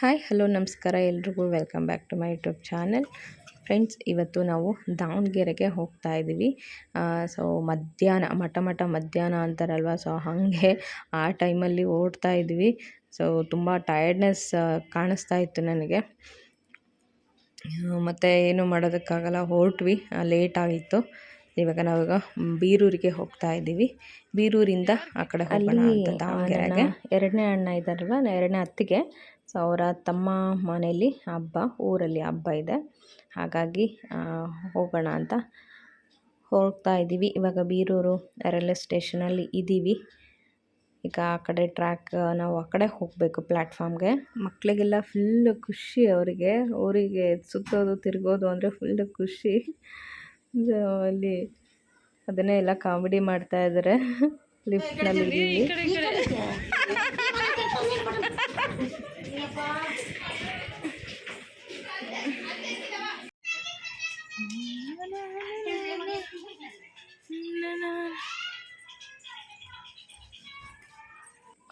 Hi hello ನಮಸ್ಕಾರ. ಎಲ್ರಿಗೂ welcome back to my YouTube channel. Friends ಇವತ್ತು ನಾವು ದಾವಣಗೆರೆಗೆ ಹೋಗ್ತಾ ಇದ್ದೀವಿ. ಸೊ ಮಧ್ಯಾಹ್ನ ಮಠ ಮಠ ಮಧ್ಯಾಹ್ನ ಅಂತಾರಲ್ವ? ಸೊ ಹಾಗೆ ಆ ಟೈಮಲ್ಲಿ ಓಡ್ತಾ ಇದ್ವಿ ಸೊ ತುಂಬ ಟಯರ್ಡ್ನೆಸ್ ಕಾಣಿಸ್ತಾ ಇತ್ತು ನನಗೆ. ಮತ್ತು ಏನು ಮಾಡೋದಕ್ಕಾಗಲ್ಲ ಹೊರಟ್ವಿ. ಲೇಟ್ ಆಗಿತ್ತು ಇವಾಗ ನಾವೀಗ ಬೀರೂರಿಗೆ ಹೋಗ್ತಾ ಇದ್ದೀವಿ. ಬೀರೂರಿಂದ ಆ ಕಡೆ ಹೋಗೋಣ ಅಂತ ದಾವಣಗೆರೆಗೆ. ಎರಡನೇ ಅಣ್ಣ ಇದ್ದಾರಲ್ವ? ಎರಡನೇ ಅತ್ತಿಗೆ. ಸೊ ಅವರ ತಮ್ಮ ಮನೆಯಲ್ಲಿ ಹಬ್ಬ ಊರಲ್ಲಿ ಹಬ್ಬ ಇದೆ. ಹಾಗಾಗಿ ಹೋಗೋಣ ಅಂತ ಹೋಗ್ತಾ ಇದ್ದೀವಿ. ಇವಾಗ ಬೀರೂರು ರೈಲ್ವೆ ಸ್ಟೇಷನಲ್ಲಿ ಇದ್ದೀವಿ. ಈಗ ಆ ಕಡೆ ಟ್ರ್ಯಾಕ್ ನಾವು ಆ ಕಡೆ ಹೋಗಬೇಕು ಪ್ಲ್ಯಾಟ್ಫಾರ್ಮ್ಗೆ ಮಕ್ಕಳಿಗೆಲ್ಲ ಫುಲ್ಲು ಖುಷಿ ಅವರಿಗೆ. ಊರಿಗೆ ಸುತ್ತೋದು ತಿರುಗೋದು ಅಂದರೆ ಫುಲ್ಲು ಖುಷಿ. ಅಲ್ಲಿ ಅದನ್ನೇ ಎಲ್ಲ ಕಾಮಿಡಿ ಮಾಡ್ತಾ ಇದ್ದಾರೆ ಲಿಫ್ಟ್ನಲ್ಲಿ ಇದ್ದೀವಿ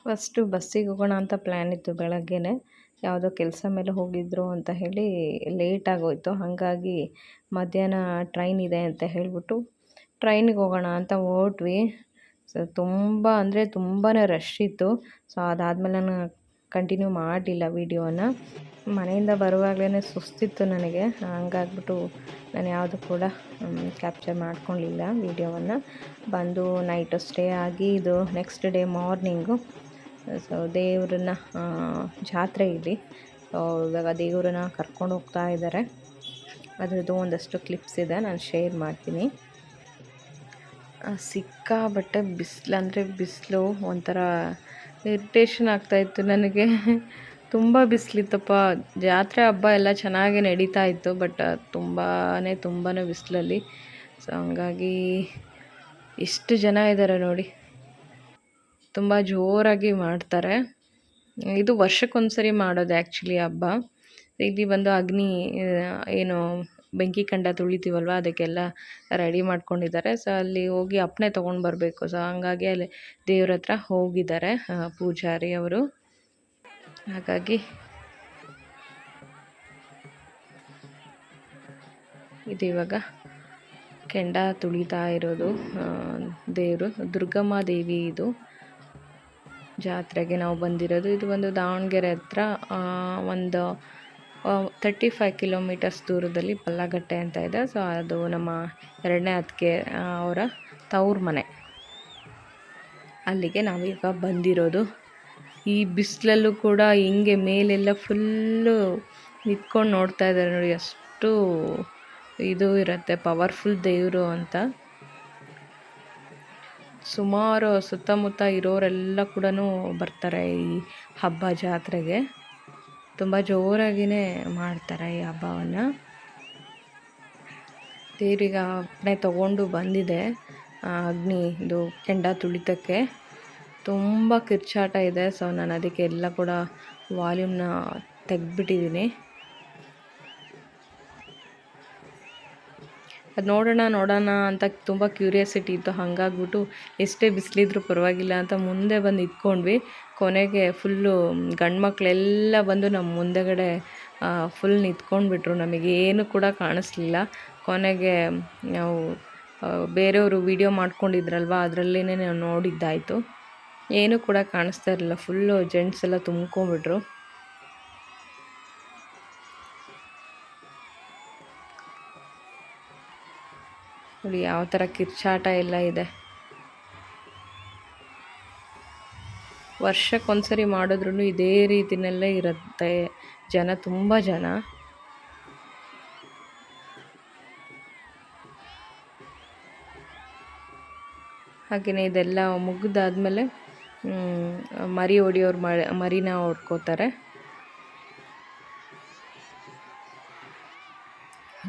ಫಸ್ಟು ಬಸ್ಸಿಗೆ ಹೋಗೋಣ ಅಂತ ಪ್ಲ್ಯಾನ್ ಇತ್ತು ಬೆಳಗ್ಗೆನೆ. ಯಾವುದೋ ಕೆಲಸ ಮೇಲೆ ಹೋಗಿದ್ರು ಅಂತ ಹೇಳಿ ಲೇಟ್ ಆಗೋಯ್ತು. ಹಾಗಾಗಿ ಮಧ್ಯಾಹ್ನ ಟ್ರೈನ್ ಇದೆ ಅಂತ ಹೇಳಿಬಿಟ್ಟು ಟ್ರೈನಿಗೆ ಹೋಗೋಣ ಅಂತ ಹೊರಟ್ವಿ. ಸೊ ತುಂಬ ಅಂದರೆ ತುಂಬಾ ರಶ್ ಇತ್ತು. ಸೊ ಅದಾದಮೇಲೆ ನಾನು ಕಂಟಿನ್ಯೂ ಮಾಡಲಿಲ್ಲ ವೀಡಿಯೋನ ಮನೆಯಿಂದ ಬರುವಾಗಲೇ ಸುಸ್ತಿತ್ತು ನನಗೆ. ಹಂಗಾಗ್ಬಿಟ್ಟು ನಾನು ಯಾವುದು ಕೂಡ ಕ್ಯಾಪ್ಚರ್ ಮಾಡ್ಕೊಳ್ಳಿಲ್ಲ ವೀಡಿಯೋವನ್ನು ಬಂದು ನೈಟು ಸ್ಟೇ ಆಗಿ ಇದು ನೆಕ್ಸ್ಟ್ ಡೇ ಮಾರ್ನಿಂಗು ಸೊ ದೇವ್ರನ್ನ ಜಾತ್ರೆ ಇಲ್ಲಿ. ಸೊ ಇವಾಗ ದೇವ್ರನ್ನ ಕರ್ಕೊಂಡು ಹೋಗ್ತಾ ಇದ್ದಾರೆ ಅದರದ್ದು ಒಂದಷ್ಟು ಕ್ಲಿಪ್ಸ್ ಇದೆ, ನಾನು ಶೇರ್ ಮಾಡ್ತೀನಿ. ಸಿಕ್ಕಾಬಟ್ಟೆ ಬಿಸಿಲು, ಅಂದರೆ ಬಿಸಿಲು ಒಂಥರ ಇರಿಟೇಷನ್ ಆಗ್ತಾಯಿತ್ತು ನನಗೆ. ತುಂಬ ಬಿಸಿಲಿತ್ತಪ್ಪ. ಜಾತ್ರೆ ಹಬ್ಬ ಎಲ್ಲ ಚೆನ್ನಾಗಿ ನಡೀತಾ ಇತ್ತು, ಬಟ್ ತುಂಬಾ ತುಂಬಾ ಬಿಸಿಲಲ್ಲಿ. ಸೊ ಹಂಗಾಗಿ ಎಷ್ಟು ಜನ ಇದ್ದಾರೆ ನೋಡಿ. ತುಂಬ ಜೋರಾಗಿ ಮಾಡ್ತಾರೆ. ಇದು ವರ್ಷಕ್ಕೊಂದ್ಸರಿ ಮಾಡೋದು ಆ್ಯಕ್ಚುಲಿ ಹಬ್ಬ. ಇಲ್ಲಿ ಬಂದು ಅಗ್ನಿ, ಏನು ಬೆಂಕಿ ಕಂಡ ತುಳಿತೀವಲ್ವ, ಅದಕ್ಕೆಲ್ಲ ರೆಡಿ ಮಾಡ್ಕೊಂಡಿದ್ದಾರೆ. ಸೊ ಅಲ್ಲಿ ಹೋಗಿ ಅಪ್ಪಣೆ ತೊಗೊಂಡು ಬರಬೇಕು. ಸೊ ಹಂಗಾಗಿ ಅಲ್ಲಿ ದೇವ್ರ ಹತ್ರ ಹೋಗಿದ್ದಾರೆ ಪೂಜಾರಿ ಅವರು. ಹಾಗಾಗಿ ಇದು ಇವಾಗ ಕೆಂಡ ತುಳಿತಾ ಇರೋದು ದೇವರು. ದುರ್ಗಮ್ಮ ದೇವಿ ಇದು. ಜಾತ್ರೆಗೆ ನಾವು ಬಂದಿರೋದು. ಇದು ಒಂದು ದಾವಣಗೆರೆ ಹತ್ರ ಒಂದು ತರ್ಟಿ ಫೈವ್ ಕಿಲೋಮೀಟರ್ಸ್ ದೂರದಲ್ಲಿ ಪಲ್ಲಾಗಟ್ಟೆ ಅಂತ ಇದೆ. ಸೊ ಅದು ನಮ್ಮ ಎರಡನೇ ಅದಕ್ಕೆ ಅವರ ತವ್ರ ಮನೆ. ಅಲ್ಲಿಗೆ ನಾವೀಗ ಬಂದಿರೋದು. ಈ ಬಿಸಿಲಲ್ಲೂ ಕೂಡ ಹಿಂಗೆ ಮೇಲೆಲ್ಲ ಫುಲ್ಲು ನಿಂತ್ಕೊಂಡು ನೋಡ್ತಾ ಇದ್ದಾರೆ ನೋಡಿ, ಅಷ್ಟು ಇದು ಇರುತ್ತೆ ಪವರ್ಫುಲ್ ದೇವರು ಅಂತ. ಸುಮಾರು ಸುತ್ತಮುತ್ತ ಇರೋರೆಲ್ಲ ಕೂಡ ಬರ್ತಾರೆ ಈ ಹಬ್ಬ ಜಾತ್ರೆಗೆ. ತುಂಬ ಜೋರಾಗಿಯೇ ಮಾಡ್ತಾರೆ ಈ ಹಬ್ಬವನ್ನು. ತೀರಿಗ ಅಪ್ಪಣೆ ತಗೊಂಡು ಬಂದಿದೆ ಅಗ್ನಿ, ಇದು ಕೆಂಡ ತುಳಿತಕ್ಕೆ. ತುಂಬ ಕಿರ್ಚಾಟ ಇದೆ, ಸೊ ನಾನು ಅದಕ್ಕೆ ಎಲ್ಲ ಕೂಡ ವಾಲ್ಯೂಮ್ನ ತೆಗೆದ್ಬಿಟ್ಟಿದ್ದೀನಿ ಅದು ನೋಡೋಣ ನೋಡೋಣ ಅಂತ ತುಂಬ ಕ್ಯೂರಿಯಾಸಿಟಿ ಇತ್ತು. ಹಾಗಾಗ್ಬಿಟ್ಟು ಎಷ್ಟೇ ಬಿಸಿಲಿದ್ರು ಪರವಾಗಿಲ್ಲ ಅಂತ ಮುಂದೆ ಬಂದು ಇದ್ಕೊಂಡ್ವಿ. ಕೊನೆಗೆ ಫುಲ್ಲು ಗಂಡು ಮಕ್ಕಳೆಲ್ಲ ಬಂದು ನಮ್ಮ ಮುಂದೆಗಡೆ ಫುಲ್ ನಿಂತ್ಕೊಂಡ್ಬಿಟ್ರು. ಏನು ಕೂಡ ಕಾಣಿಸ್ಲಿಲ್ಲ. ಕೊನೆಗೆ ನಾವು ಬೇರೆಯವರು ವಿಡಿಯೋ ಮಾಡ್ಕೊಂಡಿದ್ರಲ್ವ ಅದರಲ್ಲೇ ನಾವು ನೋಡಿದ್ದಾಯಿತು. ಏನೂ ಕೂಡ ಕಾಣಿಸ್ತಾ ಇರಲಿಲ್ಲ. ಫುಲ್ಲು ಜೆಂಟ್ಸ್ ಎಲ್ಲ ತುಂಬ್ಕೊಂಬಿಟ್ರು ನೋಡಿ ಯಾವ ಥರ ಕಿರ್ಚಾಟ ಎಲ್ಲ ಇದೆ. ವರ್ಷಕ್ಕೊಂದ್ಸರಿ ಮಾಡಿದ್ರೂ ಇದೇ ರೀತಿಯಲ್ಲೇ ಇರುತ್ತೆ. ಜನ ತುಂಬ ಜನ. ಹಾಗೆಯೇ ಇದೆಲ್ಲ ಮುಗಿದಾದ್ಮೇಲೆ ಮರಿ ಹೊಡಿಯೋರು ಮರಿನ ಹೊಡ್ಕೋತಾರೆ.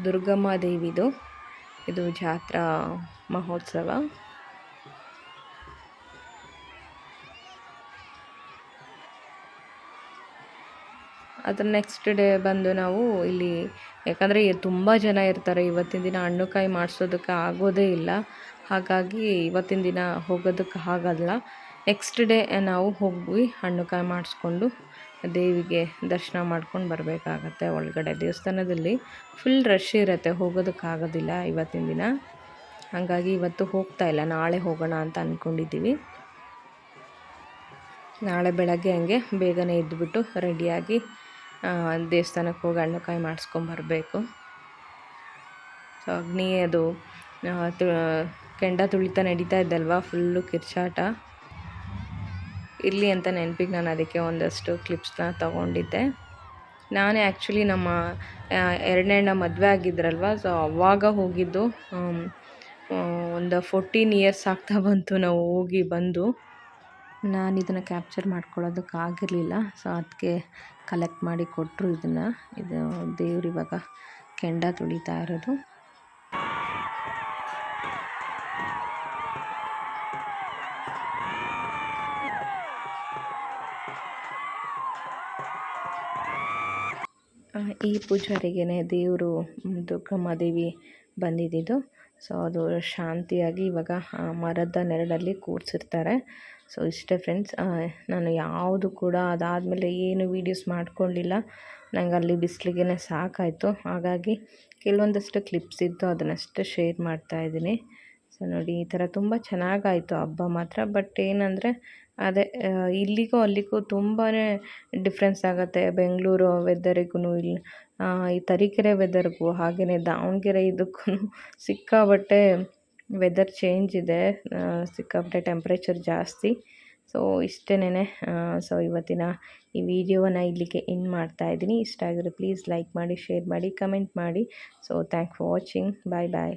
ದುರ್ಗಮ್ಮ ದೇವಿದು. ಇದು ಜಾತ್ರಾ ಮಹೋತ್ಸವ. ಅದರ ನೆಕ್ಸ್ಟ್ ಡೇ ಬಂದು ನಾವು ಇಲ್ಲಿ, ಯಾಕಂದರೆ ತುಂಬ ಜನ ಇರ್ತಾರೆ, ಇವತ್ತಿನ ದಿನ ಹಣ್ಣುಕಾಯಿ ಮಾಡಿಸೋದಕ್ಕೆ ಆಗೋದೇ ಇಲ್ಲ. ಹಾಗಾಗಿ ಇವತ್ತಿನ ದಿನ ಹೋಗೋದಕ್ಕೆ ಆಗಲ್ಲ. ನೆಕ್ಸ್ಟ್ ಡೇ ನಾವು ಹೋಗಿ ಹಣ್ಣುಕಾಯಿ ಮಾಡಿಸ್ಕೊಂಡು ದೇವಿಗೆ ದರ್ಶನ ಮಾಡ್ಕೊಂಡು ಬರಬೇಕಾಗತ್ತೆ ಒಳಗಡೆ. ದೇವಸ್ಥಾನದಲ್ಲಿ ಫುಲ್ ರಶ್ ಇರುತ್ತೆ, ಹೋಗೋದಕ್ಕಾಗೋದಿಲ್ಲ ಇವತ್ತಿನ ದಿನ. ಹಾಗಾಗಿ ಇವತ್ತು ಹೋಗ್ತಾ ಇಲ್ಲ, ನಾಳೆ ಹೋಗೋಣ ಅಂತ ಅಂದ್ಕೊಂಡಿದ್ದೀವಿ ನಾಳೆ ಬೆಳಗ್ಗೆ ಹಂಗೆ ಬೇಗನೆ ಇದ್ದುಬಿಟ್ಟು ರೆಡಿಯಾಗಿ ದೇವಸ್ಥಾನಕ್ಕೆ ಹೋಗಿ ಹಣ್ಣುಕಾಯಿ ಮಾಡಿಸ್ಕೊಂಬರ್ಬೇಕು ಸೊ, ಅಗ್ನಿ ಅದು ಕೆಂಡ ತುಳಿತ ನಡೀತಾ ಇದ್ದಲ್ವಾ ಫುಲ್ಲು ಕಿರ್ಚಾಟ. ಇರಲಿ ಅಂತ ನೆನಪಿಗೆ ನಾನು ಅದಕ್ಕೆ ಒಂದಷ್ಟು ಕ್ಲಿಪ್ಸ್ನ ತೊಗೊಂಡಿದ್ದೆ. ನಾನೇ ಆ್ಯಕ್ಚುಲಿ ನಮ್ಮ ಎರಡನೇ ಅಣ್ಣ ಮದುವೆ ಆಗಿದ್ರಲ್ವ, ಸೊ ಅವಾಗ ಹೋಗಿದ್ದು ಒಂದು ಫೋರ್ಟೀನ್ ಇಯರ್ಸ್ ಆಗ್ತಾ ಬಂತು ನಾವು ಹೋಗಿ ಬಂದು. ನಾನು ಇದನ್ನು ಕ್ಯಾಪ್ಚರ್ ಮಾಡ್ಕೊಳ್ಳೋದಕ್ಕಾಗಿರಲಿಲ್ಲ ಸೊ ಅದಕ್ಕೆ ಕಲೆಕ್ಟ್ ಮಾಡಿ ಕೊಟ್ಟರು ಇದನ್ನು. ಇದು ದೇವ್ರು ಇವಾಗ ಕೆಂಡ ತುಳಿತಾ ಇರೋದು. ಈ ಪೂಜಾರಿಗೇ ದೇವರು ದುರ್ಗಮ್ಮ ದೇವಿ ಬಂದಿದ್ದಿದ್ದು. ಸೊ, ಅದು ಶಾಂತಿಯಾಗಿ ಇವಾಗ ಮರದ ನೆರಳಲ್ಲಿ ಕೂರಿಸಿರ್ತಾರೆ. ಸೊ, ಇಷ್ಟೇ ಫ್ರೆಂಡ್ಸ್ ನಾನು ಯಾವುದು ಕೂಡ ಅದಾದಮೇಲೆ ಏನು ವೀಡಿಯೋಸ್ ಮಾಡ್ಕೊಳ್ಳಿಲ್ಲ ನಂಗೆ ಅಲ್ಲಿ ಬಿಸಿಲಿಗೆ ಸಾಕಾಯಿತು. ಹಾಗಾಗಿ ಕೆಲವೊಂದಷ್ಟು ಕ್ಲಿಪ್ಸ್ ಇದ್ದು ಅದನ್ನಷ್ಟೇ ಶೇರ್ ಮಾಡ್ತಾಯಿದ್ದೀನಿ ಸೊ, ನೋಡಿ, ಈ ಥರ ತುಂಬ ಚೆನ್ನಾಗಾಯಿತು ಹಬ್ಬ ಮಾತ್ರ. ಬಟ್ ಏನಂದರೆ ಅದೇ ಇಲ್ಲಿಗೂ ಅಲ್ಲಿಗೂ ತುಂಬಾ ಡಿಫ್ರೆನ್ಸ್ ಆಗುತ್ತೆ. ಬೆಂಗಳೂರು ವೆದರಿಗೂ ಇಲ್ಲಿ ಈ ತರೀಕೆರೆ ವೆದರ್ಗೂ ಹಾಗೆಯೇ ದಾವಣಗೆರೆ ಇದಕ್ಕೂ ಸಿಕ್ಕಾಪಟ್ಟೆ ವೆದರ್ ಚೇಂಜ್ ಇದೆ. ಸಿಕ್ಕಾಪಟ್ಟೆ ಟೆಂಪ್ರೇಚರ್ ಜಾಸ್ತಿ. ಸೊ ಇಷ್ಟೇನೆ ಸೊ ಇವತ್ತಿನ ಈ ವಿಡಿಯೋವನ್ನು ಇಲ್ಲಿಗೆ ಇನ್ ಮಾಡ್ತಾ ಇದ್ದೀನಿ. ಇಷ್ಟ ಆಗಿದ್ರೆ ಪ್ಲೀಸ್ ಲೈಕ್ ಮಾಡಿ ಶೇರ್ ಮಾಡಿ ಕಮೆಂಟ್ ಮಾಡಿ. So thank for watching bye bye